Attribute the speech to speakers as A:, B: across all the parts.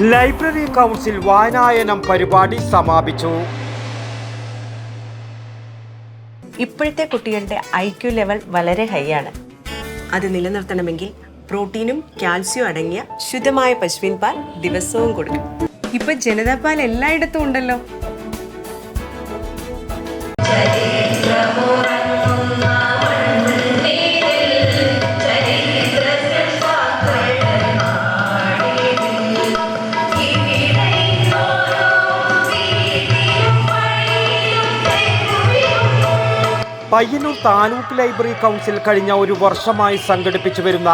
A: Library council വായനായനം പരിപാടി സമാപിച്ചു.
B: ഇപ്പോഴത്തെ കുട്ടികളുടെ ഐ ക്യു ലെവൽ വളരെ ഹൈ ആണ്. അത് നിലനിർത്തണമെങ്കിൽ പ്രോട്ടീനും കാൽസ്യവും അടങ്ങിയ ശുദ്ധമായ പശുവിൻ പാൽ ദിവസവും കൊടുക്കും ഇപ്പൊ ജനതാ പാൽ എല്ലായിടത്തും ഉണ്ടല്ലോ.
A: പയ്യന്നൂർ താലൂക്ക് ലൈബ്രറി കൗൺസിൽ കഴിഞ്ഞ ഒരു വർഷമായി സംഘടിപ്പിച്ചു വരുന്ന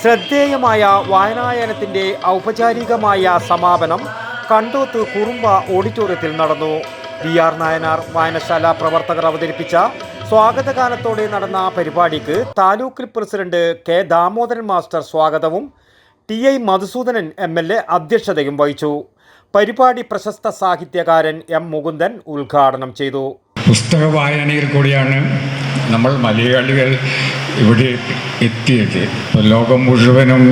A: ശ്രദ്ധേയമായ വായനായനത്തിന്റെ ഔപചാരികമായ സമാപനം കണ്ടോത്ത് കുറുമ്പ ഓഡിറ്റോറിയത്തിൽ നടന്നു. വി ആർ നായനാർ വായനശാല പ്രവർത്തകർ അവതരിപ്പിച്ച സ്വാഗതഗാനത്തോടെ നടന്ന പരിപാടിക്ക് taluk president K Damodaran master സ്വാഗതവും T I Madhusudanan M L A അധ്യക്ഷതയും വഹിച്ചു. പരിപാടി പ്രശസ്ത സാഹിത്യകാരൻ എം മുകുന്ദൻ ഉദ്ഘാടനം ചെയ്തു.
C: പുസ്തക വായനയിൽ കൂടിയാണ് നമ്മൾ മലയാളികൾ ഇവിടെ എത്തിയത്. ലോകം മുഴുവനും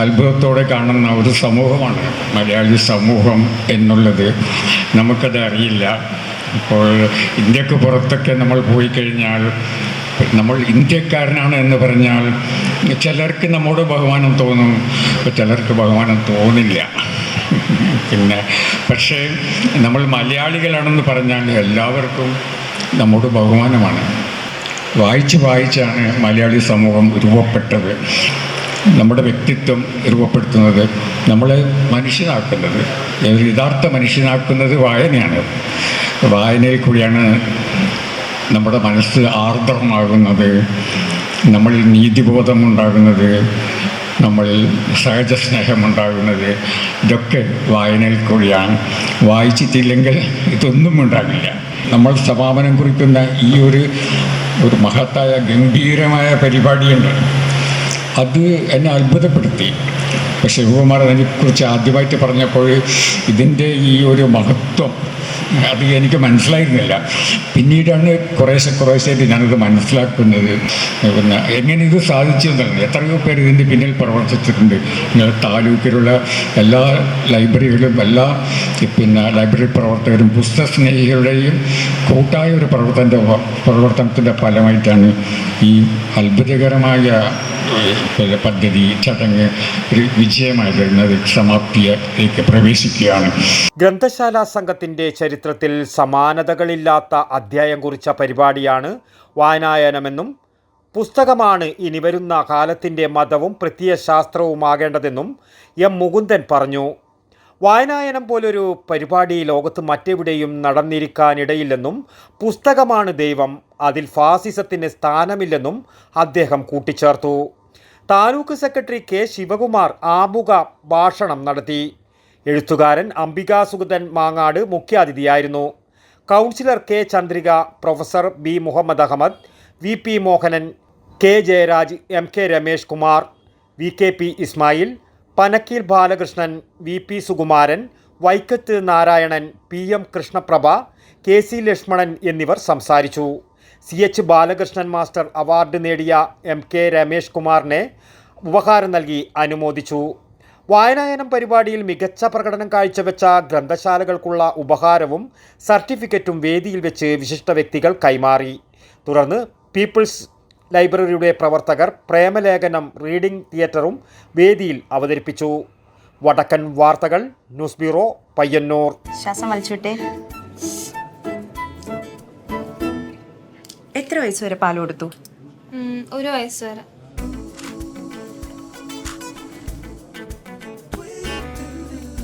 C: അത്ഭുതത്തോടെ കാണുന്ന ഒരു സമൂഹമാണ് മലയാളി സമൂഹം എന്നുള്ളത്. നമുക്കത് അറിയില്ല. ഇപ്പോൾ ഇന്ത്യയ്ക്ക് പുറത്തൊക്കെ നമ്മൾ പോയി കഴിഞ്ഞാൽ നമ്മൾ ഇന്ത്യക്കാരനാണ് എന്ന് പറഞ്ഞാൽ ചിലർക്ക് നമ്മോട് ബഹുമാനം തോന്നും ചിലർക്ക് ബഹുമാനം തോന്നില്ല. പിന്നെ പക്ഷേ നമ്മൾ മലയാളികളാണെന്ന് പറഞ്ഞാൽ എല്ലാവർക്കും നമ്മുടെ ബഹുമാനമാണ്. വായിച്ച് വായിച്ചാണ് മലയാളി സമൂഹം രൂപപ്പെട്ടത്. നമ്മുടെ വ്യക്തിത്വം രൂപപ്പെടുത്തുന്നത്. നമ്മളെ മനുഷ്യനാക്കുന്നത്. യഥാർത്ഥ മനുഷ്യനാക്കുന്നത് വായനയാണ്. വായനയിൽ കൂടിയാണ് നമ്മുടെ മനസ്സ് ആർദ്രമാകുന്നത്. നമ്മളിൽ നീതിബോധം ഉണ്ടാകുന്നത് നമ്മളിൽ സഹജ സ്നേഹമുണ്ടാകുന്നത് ഇതൊക്കെ വായനയിൽ കൂടിയാണ്. വായിച്ചിട്ടില്ലെങ്കിൽ ഇതൊന്നും ഉണ്ടാകില്ല നമ്മൾ സമാപനം കുറിക്കുന്ന ഈ ഒരു ഒരു മഹത്തായ ഗംഭീരമായ പരിപാടിയുണ്ട്. അത് എന്നെ അത്ഭുതപ്പെടുത്തി. പക്ഷെ ശിവകുമാർ അതിനെക്കുറിച്ച് ആദ്യമായിട്ട് പറഞ്ഞപ്പോൾ ഇതിന്റെ ഈ ഒരു മഹത്വം അത് എനിക്ക് മനസ്സിലായിരുന്നില്ല. പിന്നീടാണ് കുറേശ്ശെ കുറേശ്ശായിട്ട് ഞാനത് മനസ്സിലാക്കുന്നത്. പിന്നെ എങ്ങനെ ഇത് സാധിച്ചു എന്നുള്ളത് എത്രയോ പേര് ഇതിന്റെ പിന്നിൽ പ്രവർത്തിച്ചിട്ടുണ്ട്. താലൂക്കിലുള്ള എല്ലാ ലൈബ്രറികളും എല്ലാ പിന്നെ ലൈബ്രറി പ്രവർത്തകരും പുസ്തക സ്നേഹികളുടെയും കൂട്ടായ ഒരു പ്രവർത്തനത്തിന്റെ പ്രവർത്തനത്തിന്റെ ഫലമായിട്ടാണ് ഈ അത്ഭുതകരമായ പദ്ധതി ചടങ്ങ് ഒരു വിജയമായി വരുന്നത് സമാപ്തിയിലേക്ക് പ്രവേശിക്കുകയാണ്.
A: ഗ്രന്ഥശാല സംഘത്തിന്റെ ചരിത്രത്തിൽ സമാനതകളില്ലാത്ത അധ്യായം കുറിച്ച പരിപാടിയാണ് വായനായനമെന്നും പുസ്തകമാണ് ഇനി വരുന്ന കാലത്തിന്റെ മതവും പ്രത്യയശാസ്ത്രവുമാകേണ്ടതെന്നും എം മുകുന്ദൻ പറഞ്ഞു. വായനായനം പോലൊരു പരിപാടി ലോകത്ത് മറ്റെവിടെയും നടന്നിരിക്കാനിടയില്ലെന്നും പുസ്തകമാണ് ദൈവം അതിൽ ഫാസിസത്തിന് സ്ഥാനമില്ലെന്നും അദ്ദേഹം കൂട്ടിച്ചേർത്തു. താലൂക്ക് സെക്രട്ടറി കെ ശിവകുമാർ ആമുഖ ഭാഷണം നടത്തി. എഴുത്തുകാരൻ Ambikasuthan Mangad മുഖ്യാതിഥിയായിരുന്നു. Councillor K Chandrika professor B Muhammad Ahammad V P Mohanan K Jayaraj M K Ramesh Kumar V K P Ismail Panakkeel Balakrishnan V P Sukumaran Vaikkath Narayanan P M Krishnaprabha K C Lakshmanan എന്നിവർ സംസാരിച്ചു. C H Balakrishnan master award നേടിയ M K Ramesh കുമാറിനെ ഉപഹാരം നൽകി അനുമോദിച്ചു. വായനായനം പരിപാടിയിൽ മികച്ച പ്രകടനം കാഴ്ചവെച്ച ഗ്രന്ഥശാലകൾക്കുള്ള ഉപഹാരവും സർട്ടിഫിക്കറ്റും വേദിയിൽ വെച്ച് വിശിഷ്ട വ്യക്തികൾ കൈമാറി. തുടർന്ന് പീപ്പിൾസ് ലൈബ്രറിയുടെ പ്രവർത്തകർ പ്രേമലേഖനം റീഡിംഗ് തിയേറ്ററും വേദിയിൽ അവതരിപ്പിച്ചു. വടക്കൻ വാർത്തകൾ ന്യൂസ് ബ്യൂറോ പയ്യന്നൂർ.
B: ശ്വാസം വലിച്ചുവിട്ടെ. എത്ര വയസ്സ് വരെ പാൽ കൊടുത്തു?
D: ഒരു വയസ്സ് വരെ.